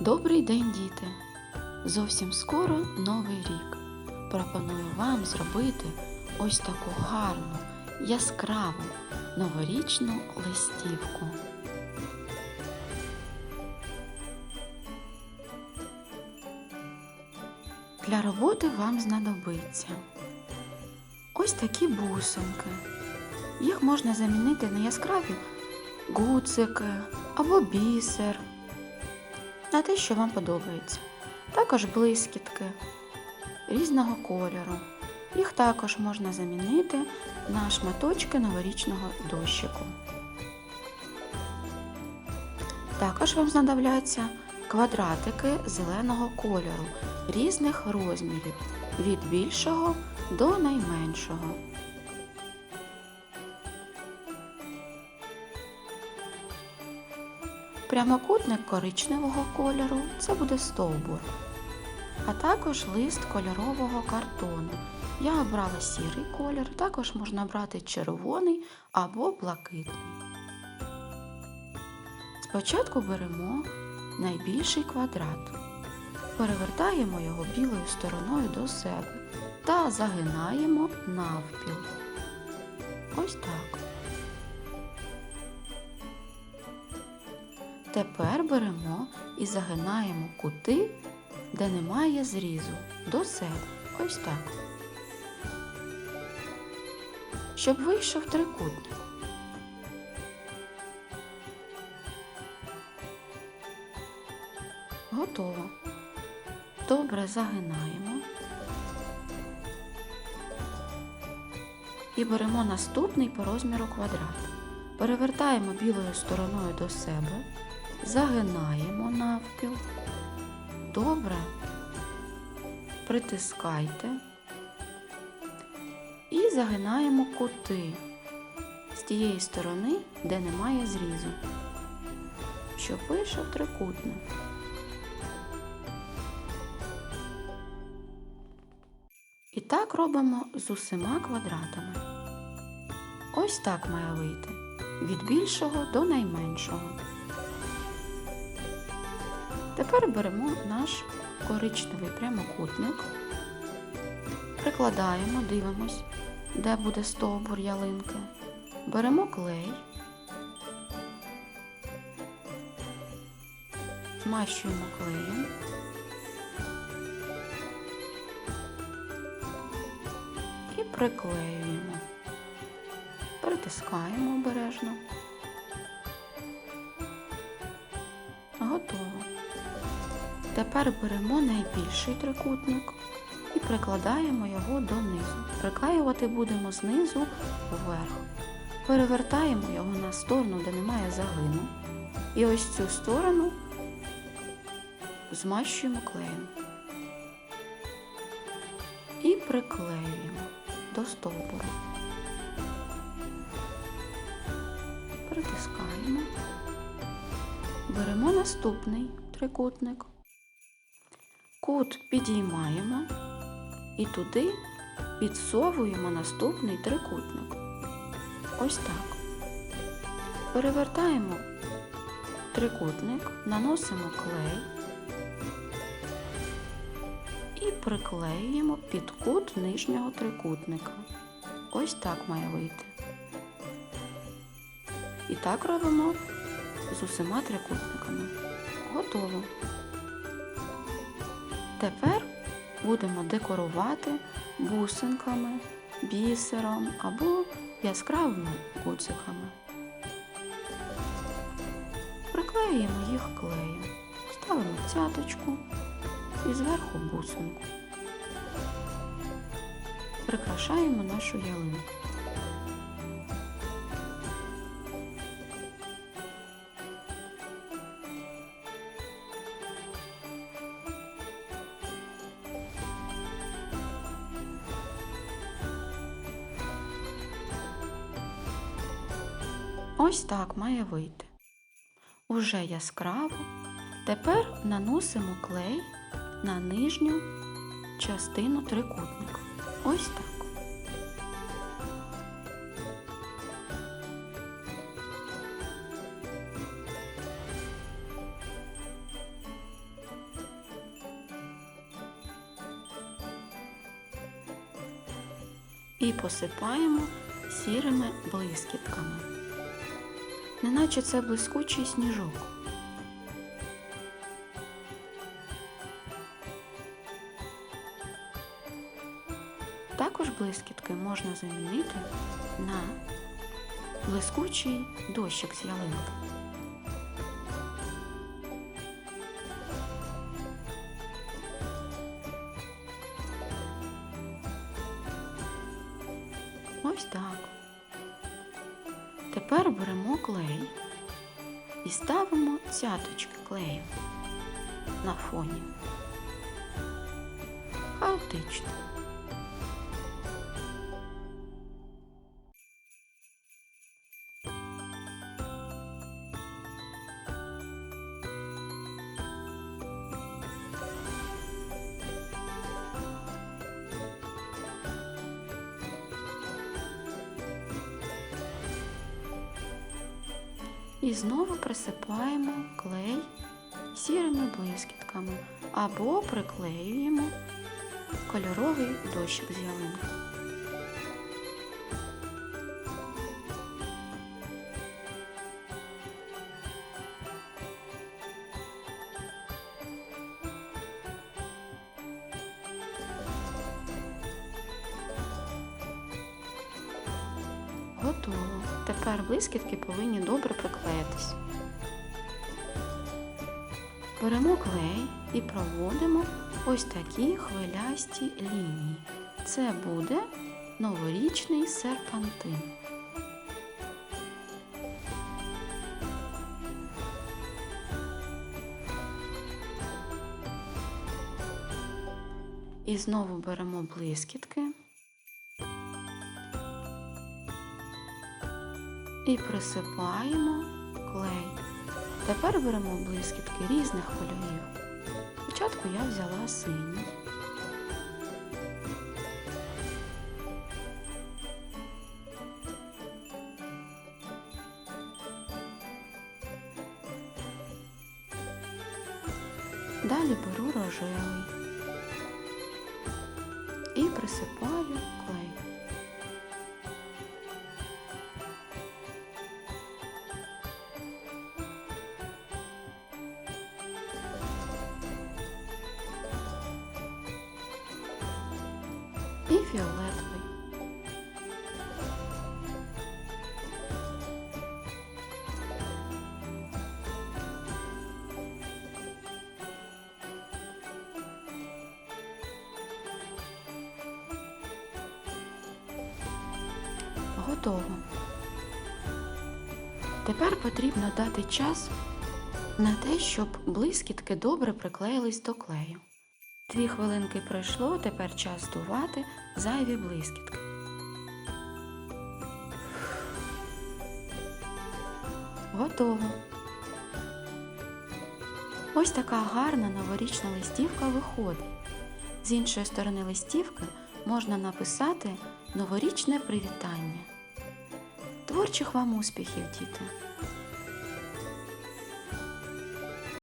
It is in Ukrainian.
Добрий день, діти! Зовсім скоро новий рік. Пропоную вам зробити ось таку гарну, яскраву новорічну листівку. Для роботи вам знадобиться ось такі бусинки. Їх можна замінити на яскраві гуцики або бісер на те, що вам подобається. Також блискітки різного кольору. Їх також можна замінити на шматочки новорічного дощику. Також вам знадобляться квадратики зеленого кольору різних розмірів від більшого до найменшого. Прямокутник коричневого кольору це буде стовбур, а також лист кольорового картону. Я обрала сірий колір, також можна брати червоний або блакитний. Спочатку беремо найбільший квадрат, перевертаємо його білою стороною до себе та загинаємо навпіл. Ось так. Тепер беремо і загинаємо кути, де немає зрізу, до себе. Ось так. Щоб вийшов трикутник. Готово. Добре загинаємо. І беремо наступний по розміру квадрат. Перевертаємо білою стороною до себе, загинаємо навпіл. Добре. Притискайте і загинаємо кути з тієї сторони, де немає зрізу, щоб вийшов трикутник. І так робимо з усіма квадратами. Ось так має вийти від більшого до найменшого. Тепер беремо наш коричневий прямокутник, прикладаємо, дивимось, де буде стовбур ялинки. Беремо клей, змащуємо клеєм. І приклеюємо, притискаємо обережно. Готово. Тепер беремо найбільший трикутник і прикладаємо його донизу. Приклеювати будемо знизу вверх. Перевертаємо його на сторону, де немає загину. І ось цю сторону змащуємо клеєм. І приклеюємо до стовбура. Притискаємо. Беремо наступний трикутник. Кут підіймаємо і туди підсовуємо наступний трикутник. Ось так. Перевертаємо трикутник, наносимо клей і приклеюємо під кут нижнього трикутника. Ось так має вийти. І так робимо з усіма трикутниками. Готово. Тепер будемо декорувати бусинками, бісером або яскравими гудзиками. Приклеюємо їх клеєм, ставимо цяточку і зверху бусинку. Прикрашаємо нашу ялинку. Ось так має вийти. Уже яскраво. Тепер наносимо клей на нижню частину трикутника. Ось так. І посипаємо сірими блискітками. Неначе це блискучий сніжок. Також блискітки можна замінити на блискучий дощик з ялинки. Ось так. Тепер беремо клей і ставимо цяточки клею на фоні. Хаотично. І знову присипаємо клей сірими блискітками або приклеюємо кольоровий дощик з ялинки. Готово. Тепер блискітки повинні добре приклеїтись. Беремо клей і проводимо ось такі хвилясті лінії. Це буде новорічний серпантин. І знову беремо блискітки. І присипаємо клей. Тепер беремо блискітки різних кольорів. Спочатку я взяла синій. Далі беру рожевий і присипаю клей. Фіолетовий. Готово. Тепер потрібно дати час на те, щоб блискітки добре приклеїлись до клею. Дві хвилинки пройшло, тепер час здувати зайві блискітки. Готово. Ось така гарна новорічна листівка виходить. З іншої сторони листівки можна написати новорічне привітання. Творчих вам успіхів, діти!